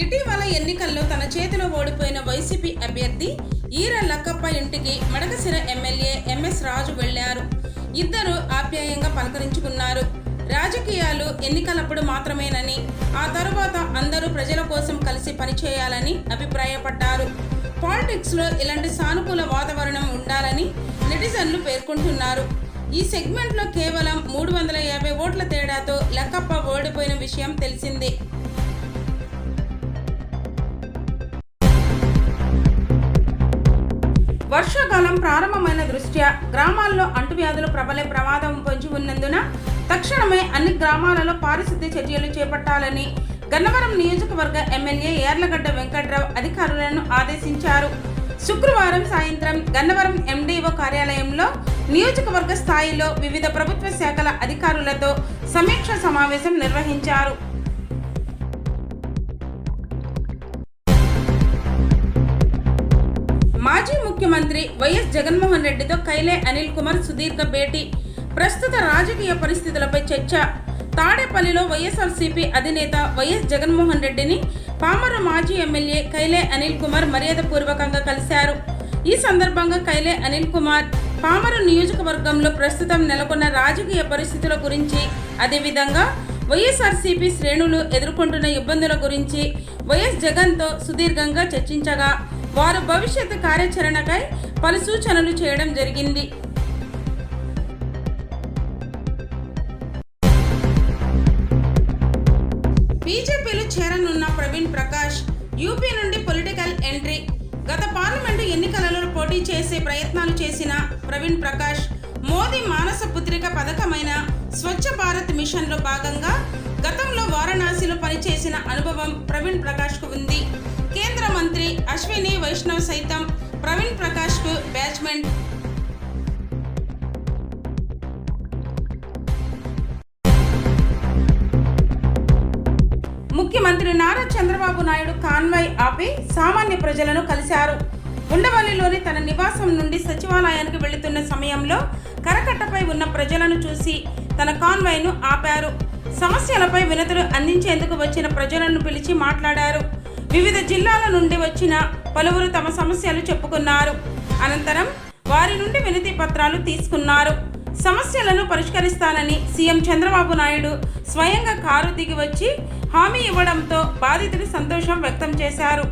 ఇటీవల ఎన్నికల్లో తన చేతిలో ఓడిపోయిన వైసీపీ అభ్యర్థి ఈర లక్కప్ప ఇంటికి మడకసిర ఎమ్మెల్యే ఎంఎస్ రాజు వెళ్ళారు. ఇద్దరు ఆప్యాయంగా పలకరించుకున్నారు. రాజకీయాలు ఎన్నికలప్పుడు మాత్రమేనని ఆ తరువాత అందరూ ప్రజల కోసం కలిసి పనిచేయాలని అభిప్రాయపడ్డారు. పాలిటిక్స్లో ఇలాంటి సానుకూల వాతావరణం ఉండాలని నెటిజన్లు పేర్కొంటున్నారు. ఈ సెగ్మెంట్లో కేవలం మూడు వందల యాభై ఓట్ల తేడాతో లక్కప్ప ఓడిపోయిన విషయం తెలిసిందే. వర్షాకాలం ప్రారంభమైన దృష్ట్యా గ్రామాల్లో అంటువ్యాధులు ప్రబలే ప్రమాదం పొంచి ఉన్నందున తక్షణమే అన్ని గ్రామాలలో పారిశుద్ధ్య చర్యలు చేపట్టాలని గన్నవరం నియోజకవర్గ ఎమ్మెల్యే యార్లగడ్డ వెంకట్రావు అధికారులను ఆదేశించారు. శుక్రవారం సాయంత్రం గన్నవరం ఎండీఓ కార్యాలయంలో నియోజకవర్గ స్థాయిలో వివిధ ప్రభుత్వ శాఖల అధికారులతో సమీక్ష సమావేశం నిర్వహించారు. ముఖ్యమంత్రి వైఎస్ జగన్మోహన్ రెడ్డితో కైలే అనిల్ కుమార్ సుదీర్ఘ భేటీ. ప్రస్తుత రాజకీయ పరిస్థితులపై చర్చ. తాడేపల్లిలో వైఎస్ఆర్సీపీ అధినేత వైఎస్ జగన్మోహన్ రెడ్డిని పామర మాజీ ఎమ్మెల్యే కైలే అనిల్ కుమార్ మర్యాదపూర్వకంగా కలిశారు. ఈ సందర్భంగా కైలే అనిల్ కుమార్ పామరు నియోజకవర్గంలో ప్రస్తుతం నెలకొన్న రాజకీయ పరిస్థితుల గురించి అదేవిధంగా వైఎస్ఆర్సీపీ శ్రేణులు ఎదుర్కొంటున్న ఇబ్బందుల గురించి వైఎస్ జగన్తో సుదీర్ఘంగా చర్చించగా వారు భవిష్యత్ కార్యాచరణకై పలు సూచనలు చేయడం జరిగింది. బీజేపీలో చేరనున్న ప్రవీణ్ ప్రకాష్ యూపీ నుండి పొలిటికల్ ఎంట్రీ. గత పార్లమెంటు ఎన్నికలలో పోటీ చేసే ప్రయత్నాలు చేసిన ప్రవీణ్ ప్రకాష్ మోదీ మానస పుత్రిక పథకమైన స్వచ్ఛ భారత్ మిషన్లో భాగంగా గతంలో వారణాసిలో పనిచేసిన అనుభవం ప్రవీణ్ ప్రకాష్కు ఉంది. కేంద్ర మంత్రి అశ్విని వైష్ణవ్ సైతం ప్రవీణ్ ప్రకాష్కు బ్యాచ్మెంట్. ముఖ్యమంత్రి నారా చంద్రబాబు నాయుడు కాన్వాయ్ ఆపి సామాన్య ప్రజలను కలిశారు. ఉండవల్లిలోని తన నివాసం నుండి సచివాలయానికి వెళుతున్న సమయంలో కరకట్టపై ఉన్న ప్రజలను చూసి తన కాన్వాయ్ను ఆపారు. సమస్యలపై వినతులు అందించేందుకు వచ్చిన ప్రజలను పిలిచి మాట్లాడారు. వివిధ జిల్లాల నుండి వచ్చిన పలువురు తమ సమస్యలు చెప్పుకున్నారు. అనంతరం వారి నుండి వినతి పత్రాలు తీసుకున్నారు. సమస్యలను పరిష్కరిస్తానని సీఎం చంద్రబాబు నాయుడు స్వయంగా కారు దిగి వచ్చి హామీ ఇవ్వడంతో బాధితులు సంతోషం వ్యక్తం చేశారు.